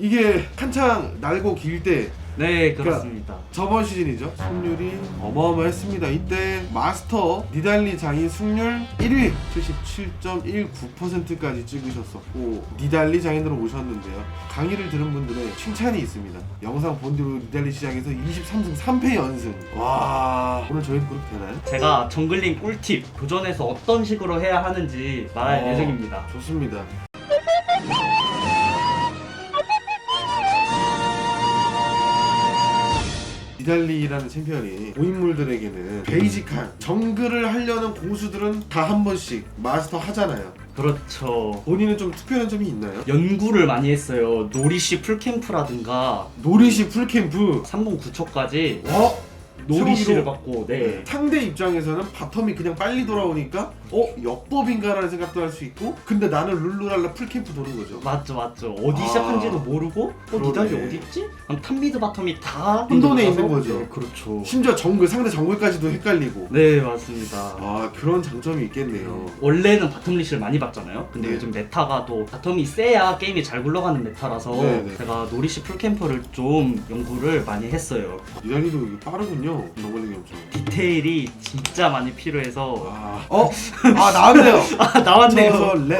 이게 한창 날고 길 때 네 그렇습니다. 저번 시즌이죠. 승률이 어마어마했습니다. 이때 마스터 니달리 장인 승률 1위 77.19%까지 찍으셨었고 니달리 장인으로 오셨는데요. 강의를 들은 분들의 칭찬이 있습니다. 영상 본 뒤로 니달리 시장에서 23승 3패 연승. 와 오늘 저희도 그렇게 되나요? 제가 정글링 꿀팁 도전해서 어떤 식으로 해야 하는지 말할 어. 예정입니다. 좋습니다. 니달리라는 챔피언이 고인물들에게는 베이직한 정글을 하려는 고수들은 다 한 번씩 마스터 하잖아요. 그렇죠. 본인은 좀 특별한 점이 있나요? 연구를 많이 했어요. 노리시 풀캠프라든가 노리시 풀캠프. 3분 9초까지 어? 노리시를 세우기로? 받고 네. 상대 입장에서는 바텀이 그냥 빨리 돌아오니까 어? 역법인가라는 생각도 할 수 있고 근데 나는 룰루랄라 풀캠프 도는 거죠. 맞죠 맞죠. 어디 아. 시작한지도 모르고 어 그러네. 니달리 어디 있지? 그럼 탑미드 바텀이 다 혼돈에 있는 거죠. 네, 그렇죠. 심지어 정글 상대 정글까지도 헷갈리고 네 맞습니다. 아 그런 장점이 있겠네요. 원래는 바텀 리시를 많이 봤잖아요. 근데 네. 요즘 메타가 또 바텀이 세야 게임이 잘 굴러가는 메타라서 네, 네. 제가 노리시 풀캠퍼를 좀 연구를 많이 했어요. 니달리도 이게 빠르군요. 정글링이 엄청. 디테일이 진짜 많이 필요해서 아, 어? 아 나왔네요. 아 나왔네요. 저 레,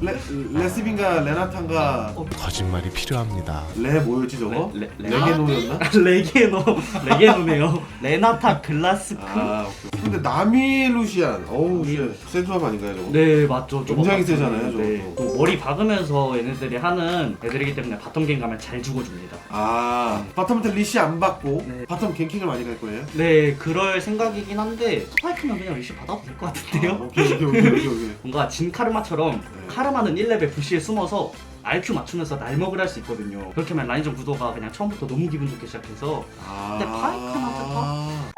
레, 레스빈가 레나탄가 거짓말이 필요합니다. 레 뭐였지 저거? 레- 레- 레 게노였나? 레게노 레게노네요. 레나타 글라스크. 아 오케이. 근데 나미 루시안 어우 씨 센조합 아닌가요 저거? 네 맞죠. 저거 굉장히. 세잖아요, 저거. 네. 또 머리 박으면서 얘네들이 하는 애들이기 때문에 바텀 갱 가면 잘 죽어줍니다. 아 바텀한테 리시 안 받고 네. 바텀 갱킹을 많이 갈 거예요? 네 그럴 생각이긴 한데 스파이크면 그냥 리시 받아도 될것 아, 같은데요. 오케이 오케이 오케이 오케이 오케이 뭔가 진 카르마처럼 네. 카르마는 1레벨 부시에 숨어서 RQ 맞추면서 날먹을 할 수 있거든요. 그렇게 하면 라인전 구도가 그냥 처음부터 너무 기분 좋게 시작해서 아 근데 파이크는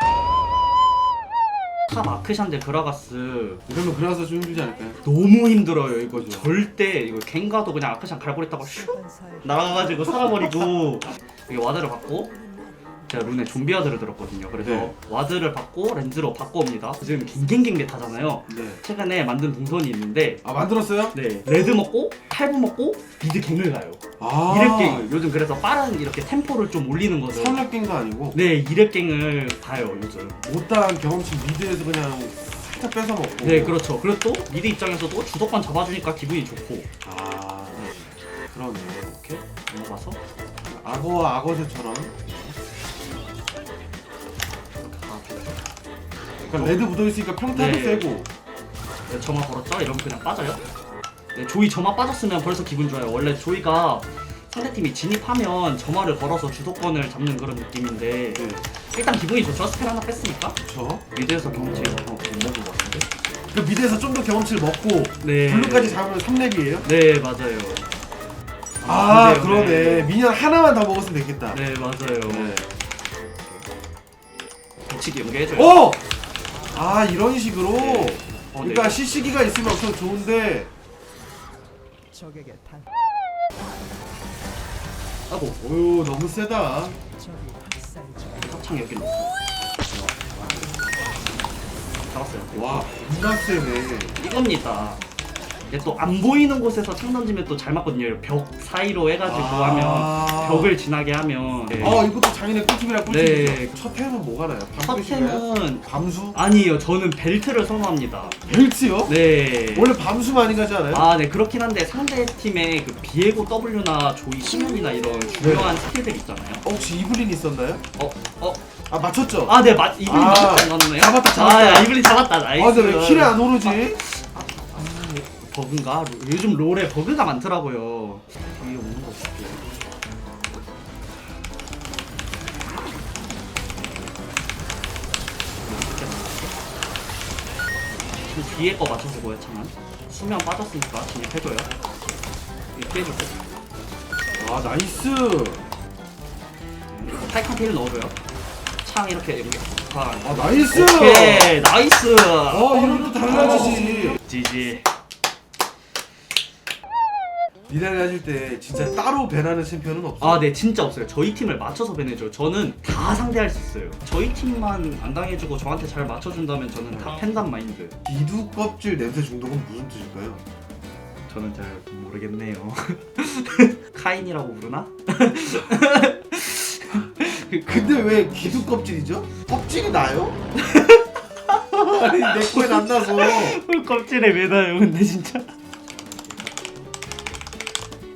탑 아크샨데 그라가스 이러면 그라서 좀 힘들지 않을까요? 너무 힘들어요 이거 그죠. 절대 이거 갱가도 그냥 아크샨 갈고리다가 슉 날아가가지고 살아버리고 이게 와드를 받고 제가 룬에 좀비 와드를 들었거든요. 그래서 네. 와드를 받고 렌즈로 바꿔옵니다. 지금 갱갱갱 메타잖아요. 네. 최근에 만든 동선이 있는데 아 만들었어요? 네. 레드 먹고 칼부 먹고 미드 갱을 가요. 아. 이랩갱을. 요즘 그래서 빠른 이렇게 템포를 좀 올리는 거죠 선역갱도 아니고? 네 이랩갱을 가요 요즘. 못다한 경험치 미드에서 그냥 살짝 뺏어 먹고. 네 그렇죠. 그리고 또 미드 입장에서도 주도권 잡아주니까 기분이 좋고. 아. 그러네. 이렇게 넘어가서 악어와 악어새처럼 그러니까 레드 묻어있으니까 평타도 네. 세고. 네, 점화 걸었죠? 이러면 그냥 빠져요? 네 조이 점화 빠졌으면 벌써 기분 좋아요. 원래 조이가 상대팀이 진입하면 점화를 걸어서 주도권을 잡는 그런 느낌인데 네. 일단 기분이 좋죠? 스펠 하나 뺐으니까? 그쵸? 미드에서 경치 어, 못 먹은 것 같은데? 그 미드에서 좀 더 경험치를 먹고 네. 블루까지 잡으면 3렙이에요? 네 맞아요. 아 그래요, 그러네. 미니언 하나만 더 먹었으면 되겠다. 네 맞아요. 네. 붙이기 연계해줘요. 오! 아 이런 식으로? 네. 어, 그러니까 네. CC기가 있으면 엄청 좋은데. 적에게 단 아고 어유 너무 세다. 적이 학살 중. 합창 여기 넣고 잡았어요. 와 존나 세네. 이겁니다 이게 또안 보이는 곳에서 창 던지면 또 잘 맞거든요 벽 사이로 해가지고 아. 하면 벽을 지나게 하면 네. 어 이것도 장인의 꿀팁이라 꿀팁이죠 네. 첫 템은 뭐가 나요? 첫 밤수인가요? 템은 밤수? 아니에요 저는 벨트를 선호합니다 벨트요? 네 원래 밤수 많이 가지 않아요? 아, 네 그렇긴 한데 상대 팀의 그 비에고 W나 조이 시문이나 이런 중요한 스킬들 있잖아요. 어, 혹시 이블린 있었나요? 어, 어, 아 맞췄죠? 아, 네, 맞, 이블린 아, 맞았나요? 잡았다, 잡았다. 아, 야, 이블린 잡았다, 나이스. 아 근데 왜 킬이 안 오르지? 버그인가? 로- 요즘 롤에 버그가 많더라고요. 위에 오는 거 볼게요. 그 뒤에 거 맞춰주고요, 차만. 수면 빠졌으니까 진입해줘요. 이렇게 해주고. 아 나이스 타이칸 테일 넣어줘요. 창 이렇게 연결. 아, 아 나이스 오케이, 나이스. 어 이런 또 달라지지 지지. 니달리 하실 때 진짜 따로 배나는 챔피언은 없어 아, 네, 진짜 없어요. 저희 팀을 맞춰서 배내줘요. 저는 다 상대할 수 있어요. 저희 팀만 안 당해주고 저한테 잘 맞춰준다면 저는 다 팬단 마인드. 이두 껍질 냄새 중독은 무슨 뜻일까요? 저는 잘 모르겠네요. 카인이라고 부르나? 근데 왜 기둥 껍질이죠? 껍질이 나요? 아니 내 거에 안 나서 껍질에 매다요 근데 진짜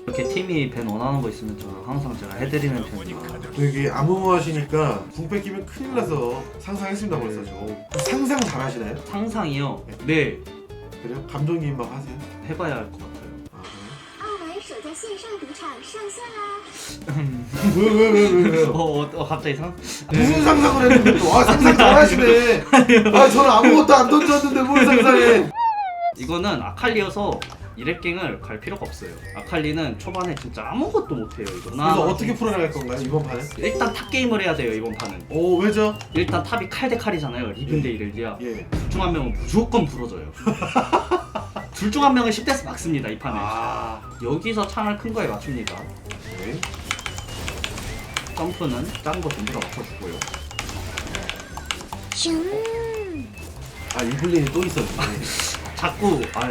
이렇게 팀이 벤 원하는 거 있으면 저 항상 제가 해드리는 편이에요 되게 암무무하시니까 궁 뺏기면 큰일 나서 상상했습니다 벌써 저 상상 잘하시나요? 상상이요? 네 그래요? 감독님 막 하세요? 해봐야 할 것 같아요 아 澳门首家线上赌场上线啦！ 그래요? 왜 왜 왜 왜 왜요? 어, 어, 어 갑자기 상? 무슨 상상을 했는데 또? 아 상상 잘하시네 아 저는 아무것도 안 던졌는데 뭘 상상해 이거는 아칼리여서 이랩갱을 갈 필요가 없어요. 아칼리는 초반에 진짜 아무것도 못해요 이거. 그래서 어떻게 풀어나갈 건가요 이번 판에? 일단 탑 게임을 해야 돼요 이번 판은. 오 왜죠? 일단 탑이 칼 대 칼이잖아요 리븐 대 이렐리아. 예. 둘 중 한 명은 무조건 부러져요. 둘 중 한 명은 10대스 막습니다 이 판에. 아. 여기서 창을 큰 거에 맞춥니다. 네. 점프는 작은 거 전부 다 맞춰주고요. 아 이블린이 또 있었네 자꾸 아,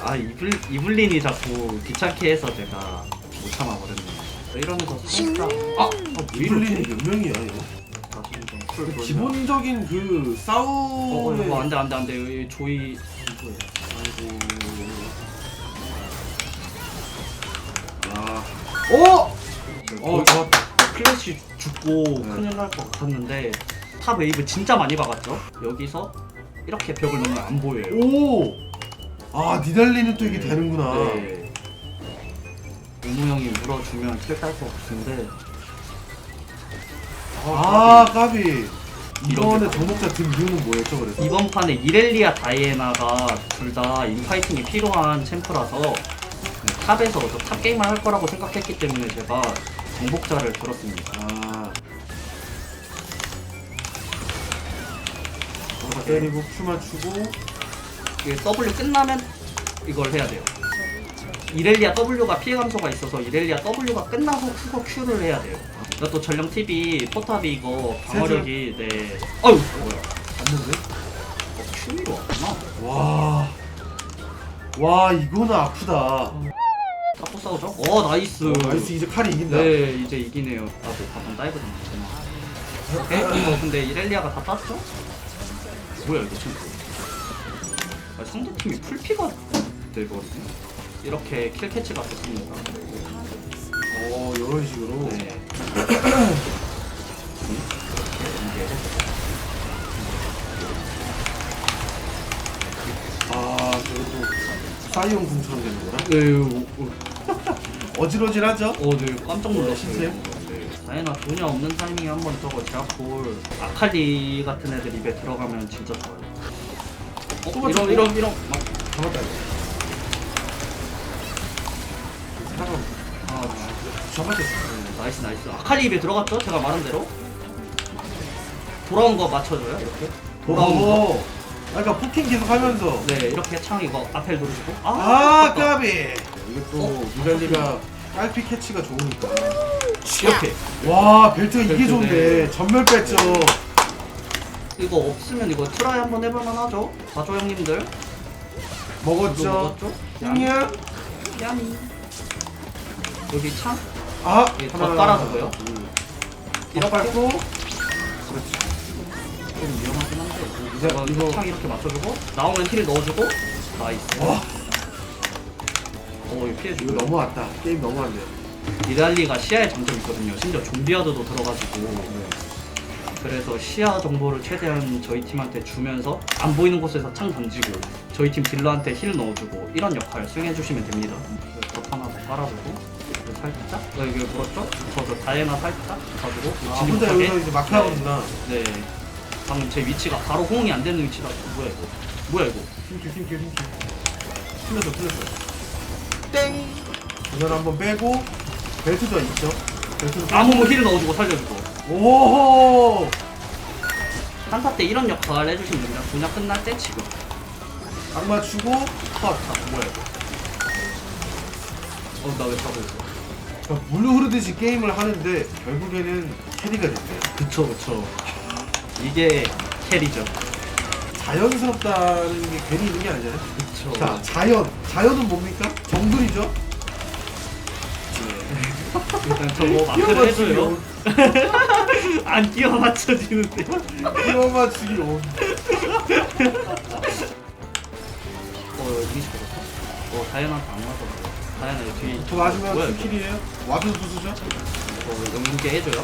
아 이블, 이블린이 자꾸 귀찮게 해서 제가 못 참아버렸네요 이러면서 살짝 아! 아 이블린이 몇 명이야 이거? 다시 좀 풀, 풀, 기본적인 그 어, 싸움의 이거 안돼 안돼 안돼 조이 이거예요 아이고 아 어? 어 좋았다 클래시 죽고 네. 큰일 날 것 같았는데 탑 웨이브 진짜 많이 박았죠 여기서 이렇게 벽을 넘으면 안 보여요 오! 아 니달리는 또 이게 되는구나 네. 우무 형이 물어주면 킬딸것 같은데 아 까비 이번에. 정복자 든 이유는 뭐였죠 그래서? 이번 판에 이렐리아 다이애나가 둘 다 인파이팅이 필요한 챔프라서 네, 탑에서 저 탑 게임을 할 거라고 생각했기 때문에 제가 정복자를 들었습니다. 아 때리고 큐 맞추고 이게 W 끝나면 이걸 해야 돼요. 이렐리아 W가 피해 감소가 있어서 이렐리아 W가 끝나서 후거 Q를 해야 돼요. 그리고 또 전령 TV 포탑이 이거 방어력이 네. 어유 뭐야? 봤는데? 어, Q로 왔구나. 와. 와 이거는 아프다 딱 싸우죠? 어 나이스. 어, 나이스 이제 칼이 이긴다 네 이제 이기네요 나도 바텀 다이브 좀 했구나 에? 이거 근데 이렐리아가 다 땄죠? 뭐야 이거 지금 아, 상대팀이 풀피가 되거든요? 이렇게 킬캐치가 됐습니다. 어 이런 식으로? 네. 이게 아 저것도 사이온 궁처럼 되는구나. 네, 어, 어지러질하죠? 어, 네, 깜짝 놀랐어요. 신기해? 네. 다이나 돈이 없는 타이밍에 한 번 저거 제압볼 아칼리 같은 애들 입에 들어가면 진짜 좋아요. 어, 또 이런. 이런 이런 막 잡았다 이거 사람 아, 잡았어 네, 나이스 나이스. 아칼리 입에 들어갔죠? 제가 말한 대로. 돌아온 거 맞춰줘요 이렇게. 돌아온 거. 오 그러니까 포킹 계속 하면서 네 이렇게 창 이거 앞에 누르시고. 아 아깝다. 까비 이게 또 어? 미달리가 깔피 캐치가 좋으니까 이렇게. 와 벨트가 이게 벨트, 좋네 네. 전멸 뺐죠. 이거 없으면 이거 트라이 한번 해볼만 하죠? 봐줘 형님들. 이거 먹었죠? 먹었죠? 형이야 야미. 여기 창 아. 예, 더 깔아주고요. 이렇게 밟고. 좀 위험하긴 한데. 이제 이거, 이거- 창 이렇게 맞춰주고 나오면 힐 넣어주고. 나이스. 와. 오 이거 이거 피해주고 넘어왔다. 게임 넘어왔네 니달리가 시야에 장점이 있거든요. 심지어 좀비아드도 들어가지고. 그래서 시야 정보를 최대한 저희 팀한테 주면서 안 보이는 곳에서 창 던지고 저희 팀 딜러한테 힐 넣어주고 이런 역할 수행해주시면 됩니다. 덧 하나 더 깔아주고. 살짝? 어, 여기 물었죠? 저저 다이애나 살짝 가지고 아 혼자 여기서 이제 막 하는구나. 네. 방금 제 위치가 바로 호응이 안 되는 위치다. 뭐야 이거? 뭐야 이거? 힘켜 힘켜 힘켜 틀렸어 틀렸어. 땡! 전멸 한번 빼고 벨트도 있죠? 벨트도. 아무 힐 넣어주고 살려주고. 오호! 한타 때 이런 역할 해주시면 됩니다 분야 끝날 때 지금. 악 맞추고 컷. 아, 뭐야 이거? 어 나 왜 타고 있어? 그러니까 물 흐르듯이 게임을 하는데 결국에는 캐리가 됐네요. 그쵸 그쵸. 이게 캐리죠. 자연스럽다는 게 괜히 있는 게 아니잖아요. 그쵸. 자 자연. 자연은 뭡니까? 정글이죠. 일단 저거 마크를 해줘요. 안 끼워 맞춰지는데. 끼워 맞추기 온. 어 이게 싶어졌어? 어 다현한테 안 맞아. 다현아 여기 뒤에. 저 뭐야 이거? 스킬이에요? 와드 부수죠? 어 영웅게 해줘요.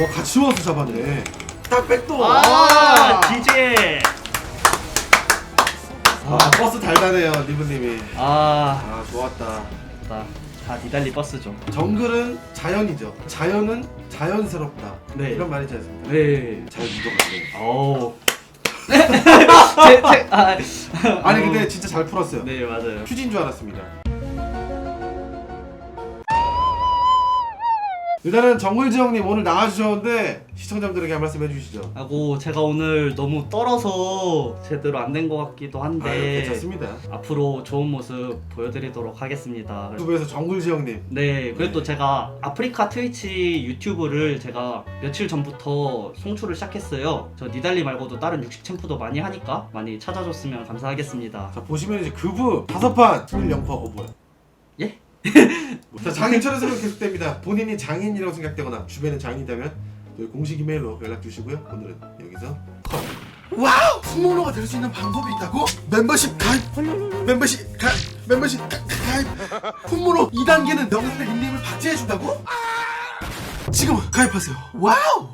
와 같이 와서 잡았네. 딱 백도. 아 디제. 아 버스 달달해요 리브님이. 아, 아 좋았다. 다, 다 니달리 버스죠. 정글은 자연이죠. 자연은 자연스럽다. 네. 이런 말이지 않습니까? 네. 잘. 제, 제, 아, 아니 어, 근데 진짜 잘 풀었어요. 네 맞아요. 휴지인 줄 알았습니다. 일단은 정글지 형님 오늘 나와주셨는데 시청자분들에게 한 말씀 해주시죠. 하고 제가 오늘 너무 떨어서 제대로 안 된 것 같기도 한데 아유, 괜찮습니다. 앞으로 좋은 모습 보여드리도록 하겠습니다. 유튜브에서 정글지 형님 네, 그리고 또 네. 제가 아프리카 트위치 유튜브를 제가 며칠 전부터 송출을 시작했어요. 저 니달리 말고도 다른 육식 챔프도 많이 하니까 많이 찾아줬으면 감사하겠습니다. 자 보시면 이제 그부 다섯 판 11영퍼 어 뭐야? 예? 자 장인철에서는 계속됩니다. 본인이 장인이라고 생각되거나 주변에 장인이라면 저희 공식 이메일로 연락 주시고요. 오늘은 여기서 컷. 와우! 풍모노가 될 수 있는 방법이 있다고? 멤버십 가입! 멤버십 가입! 멤버십 가, 가입! 풍모노 2단계는 영상의 닉네임을 박제해준다고? 지금 가입하세요. 와우!